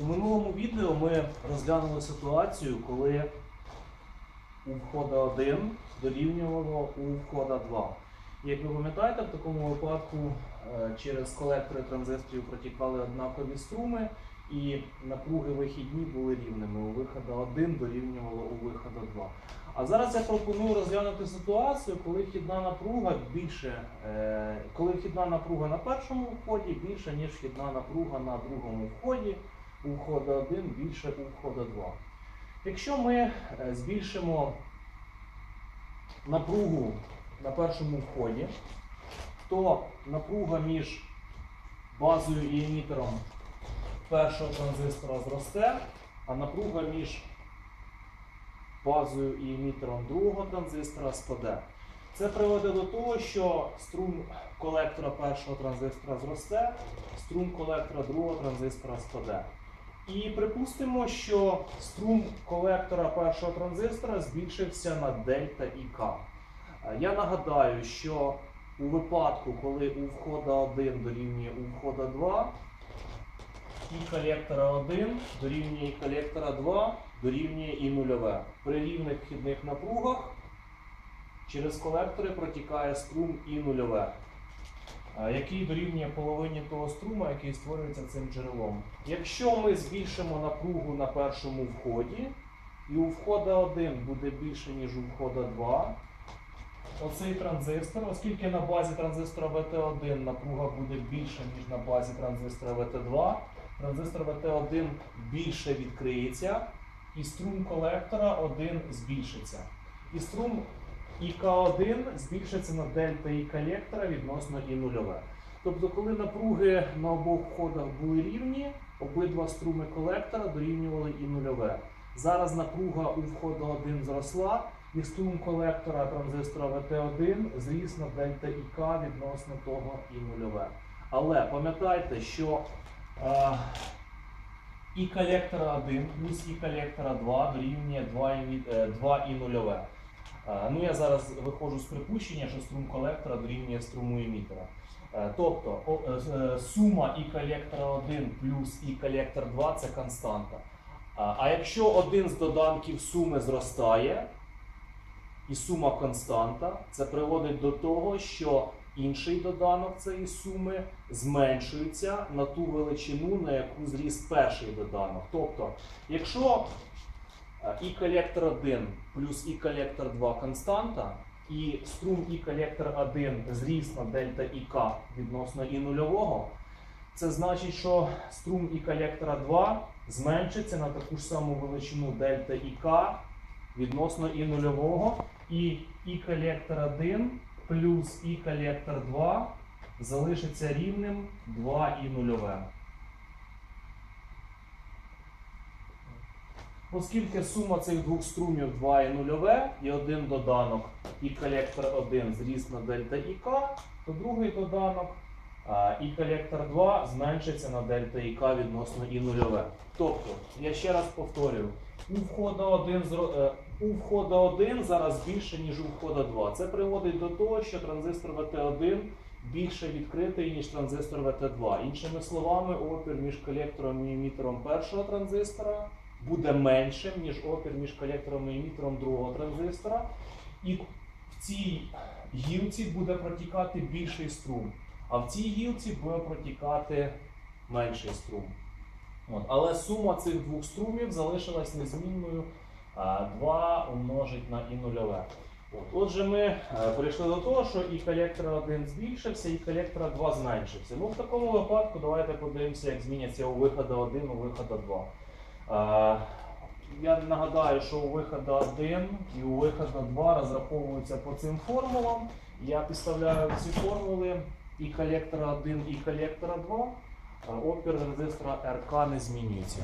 У минулому відео ми розглянули ситуацію, коли у входа 1 дорівнювало у входа 2. Як ви пам'ятаєте, в такому випадку е, через колектори транзисторів протікали однакові струми, і напруги вихідні були рівними. У вихода 1 дорівнювало у вихода 2. А зараз я пропоную розглянути ситуацію, коли вхідна напруга більше, е, коли вхідна напруга на першому вході більше, ніж вхідна напруга на другому вході у входа 1 більше у входа 2. Якщо ми е, збільшимо напругу на першому вході, то напруга між базою і емітером першого транзистора зросте, а напруга між базою і емітером другого транзистора спаде. Це приведе до того, що струм колектора першого транзистора зросте, струм колектора другого транзистора спаде. І припустимо, що струм колектора першого транзистора збільшився на дельта і К. Е, Я нагадаю, що у випадку, коли у входа 1 дорівнює у входа 2, і колектора 1 дорівнює і колектора 2 дорівнює і нульове. При рівних вхідних напругах через колектори протікає струм і нульове, який дорівнює половині того струма, який створюється цим джерелом. Якщо ми збільшимо напругу на першому вході, і у входа 1 буде більше, ніж у входа 2, оцей транзистор, оскільки на базі транзистора VT1 напруга буде більша, ніж на базі транзистора VT2, транзистор VT1 більше відкриється, і струм колектора 1 збільшиться. І струм ІК1 збільшиться на дельта І колектора відносно І нульове. Тобто, коли напруги на обох входах були рівні, обидва струми колектора дорівнювали І нульове. Зараз напруга у входу 1 зросла, і струм колектора транзистора VT1 зріс на дельта ІК відносно того І нульове. Але пам'ятайте, що е, і колектора 1 плюс і колектора 2 дорівнює 2 і, від- е, 2 і. Е, Ну, я зараз виходжу з припущення, що струм колектора дорівнює струму емітера. Е, Тобто е, сума і колектора 1 плюс і колектор 2 це константа. А якщо один з доданків суми зростає, і сума константа, це приводить до того, що інший доданок цієї суми зменшується на ту величину, на яку зріс перший доданок. Тобто, якщо і колектор 1 плюс і колектор 2 константа, і струм і колектор 1 зріс на дельта ІК відносно і нульового, це значить, що струм і колектора 2 зменшиться на таку ж саму величину дельта ІК відносно і нульового, і і колектор 1 плюс і колектор 2 залишиться рівним 2 і нульове. Оскільки сума цих двох струмів 2 і нульове, і один доданок і колектор 1 зріс на дельта ІК, то другий доданок і колектор 2 зменшиться на дельта ІК відносно і нульове. Тобто, я ще раз повторюю, у входа 1, е, у входа 1 зараз більше, ніж у входа 2. Це приводить до того, що транзистор VT1 більше відкритий, ніж транзистор VT2. Іншими словами, опір між колектором і емітером першого транзистора буде меншим, ніж опір між колектором і емітером другого транзистора. І в цій гілці буде протікати більший струм, а в цій гілці буде протікати менший струм. От. Але сума цих двох струмів залишилась незмінною 2 умножить на і нульове. От. Отже, ми е, прийшли до того, що і колектор 1 збільшився, і колектор 2 зменшився. Ну, в такому випадку давайте подивимося, як зміняться у виходу 1, у виходу 2. Я нагадаю, що у виходу 1 і у виходу 2 розраховуються по цим формулам. Я підставляю ці формули і колектора 1, і колектора 2. Опір резистора РК не змінюється.